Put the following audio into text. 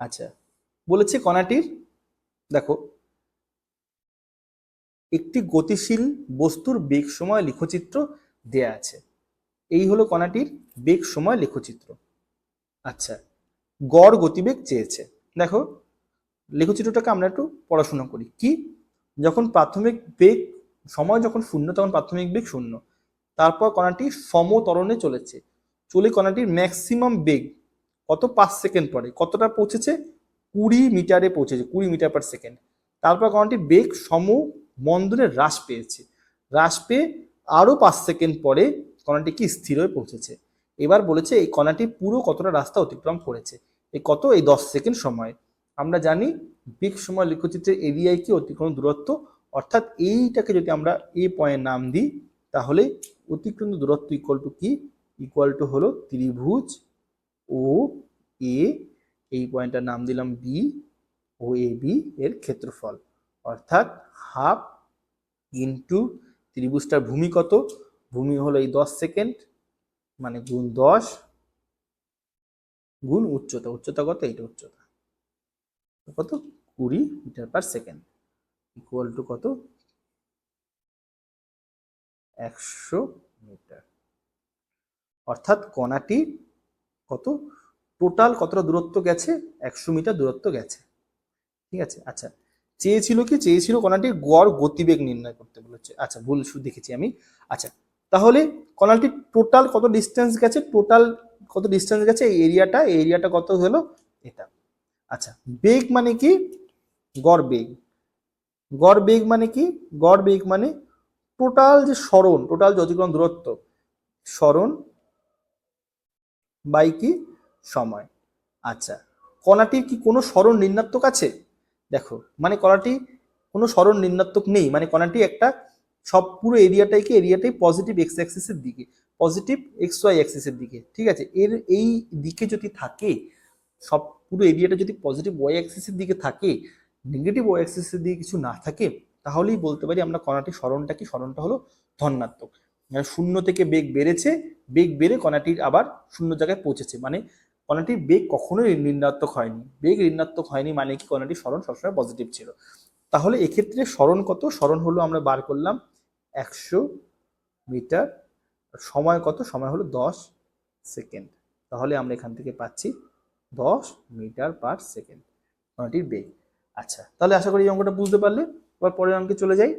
আচ্ছা বলেছে কণাটির, দেখো, একটি গতিশীল বস্তুর বেগ সময় লেখচিত্র দেয়া আছে। এই হলো কণাটির বেগ সময় লেখচিত্র। আচ্ছা গড় গতিবেগ চেয়েছে। দেখো, লেখচিত্রটাকে আমরা একটু পড়াশোনা করি। কি? যখন প্রাথমিক বেগ, সময় যখন শূন্য, তখন প্রাথমিক বেগ শূন্য। তারপর কণাটি সমতরণে চলেছে। চলে কণাটির ম্যাক্সিমাম বেগ কত পাঁচ সেকেন্ড পরে, কতটা পৌঁছেছে? কুড়ি মিটারে পৌঁছেছে, কুড়ি মিটার পার সেকেন্ড তারপর কণাটির বেগ সম মন্দনে হ্রাস পেয়েছে। হ্রাস পেয়ে আরও পাঁচ সেকেন্ড পরে কণাটি কি স্থির হয়ে পৌঁছেছে? এবার বলেছে এই কণাটি পুরো কতটা রাস্তা অতিক্রম করেছে? এই কত? এই দশ সেকেন্ড সময়। আমরা জানি বেগ সময় লেখচিত্রের এরিয়ায় কি অতিক্রম দূরত্ব? অর্থাৎ এইটাকে যদি আমরা এ পয়েন্ট নাম দিই, তাহলে অতিক্রম দূরত্ব ইকুয়াল টু কি? ইকুয়াল টু হলো ত্রিভুজ এ এই পয়েন্টটার নাম দিলাম বি ও এ বি এর ক্ষেত্রফল। অর্থাৎ হাফ ইন্টু ত্রিভুজটার ভূমি কত? ভূমি হলো এই দশ সেকেন্ড মানে গুণ দশ, গুণ উচ্চতা। উচ্চতা কত? এইটা উচ্চতা। কত? কুড়ি metre per second equal to কত? একশো মিটার। অর্থাৎ কণাটি কত? টোটাল কতটা দূরত্ব গেছে? একশো মিটার দূরত্ব গেছে। ঠিক আছে? আচ্ছা। চেয়েছিল কি? চেয়েছিল কণাটির গড় গতিবেগ নির্ণয় করতে বলেছে। আচ্ছা ভুল দেখেছি আমি। আচ্ছা তাহলে কণাটি টোটাল কত ডিস্টেন্স গেছে? টোটাল কত ডিস্টেন্স গেছে? এই এরিয়াটা এরিয়াটা কত হলো? এটা। আচ্ছা বেগ মানে কি? গড় বেগ। গড় বেগ মানে কি? গড় বেগ মানে টোটাল যে সরণ, টোটাল যে অতিক্রম দূরত্ব, সরণ বাই কি? সময়। আচ্ছা কণাটির কি কোনো সরণ ঋণাত্মক আছে? দেখো মানে কণাটি কোনো সরণ ঋণাত্মক নেই মানে কণাটি একটা সব পুরো এরিয়াটাই কি, এরিয়াটাই পজিটিভ এক্স অ্যাক্সিসের দিকে পজিটিভ এক্স ওয়াই অ্যাক্সিসের দিকে, ঠিক আছে? এর এই দিকে যদি থাকে, সব পুরো এরিয়াটা যদি পজিটিভ ওয়াই অ্যাক্সিসের দিকে থাকে নেগেটিভ ওয়াই অ্যাক্সিসের দিকে কিছু না থাকে, তাহলেই বলতে পারি আমরা কণাটির সরণটা কি সরণটা হলো ধনাত্মক। মানে শূন্য থেকে বেগ বেড়েছে, বেগ বেড়ে কণাটির আবার শূন্য জায়গায় পৌঁছেছে মানে কণাটির বেগ কখনোই ঋণাত্মক হয়নি। বেগ ঋণাত্মক হয়নি মানে কি? কণাটির সরণ সবসময় পজিটিভ ছিল। তাহলে এক্ষেত্রে স্মরণ কত? স্মরণ হলো আমরা বার করলাম একশো মিটার। সময় কত? সময় হলো দশ সেকেন্ড। তাহলে আমরা এখান থেকে পাচ্ছি দশ মিটার পার সেকেন্ড। কণাটির বেগ। আচ্ছা তাহলে আশা করি এই অঙ্কটা বুঝতে পারলে। এবার পরের অঙ্কে চলে যাই।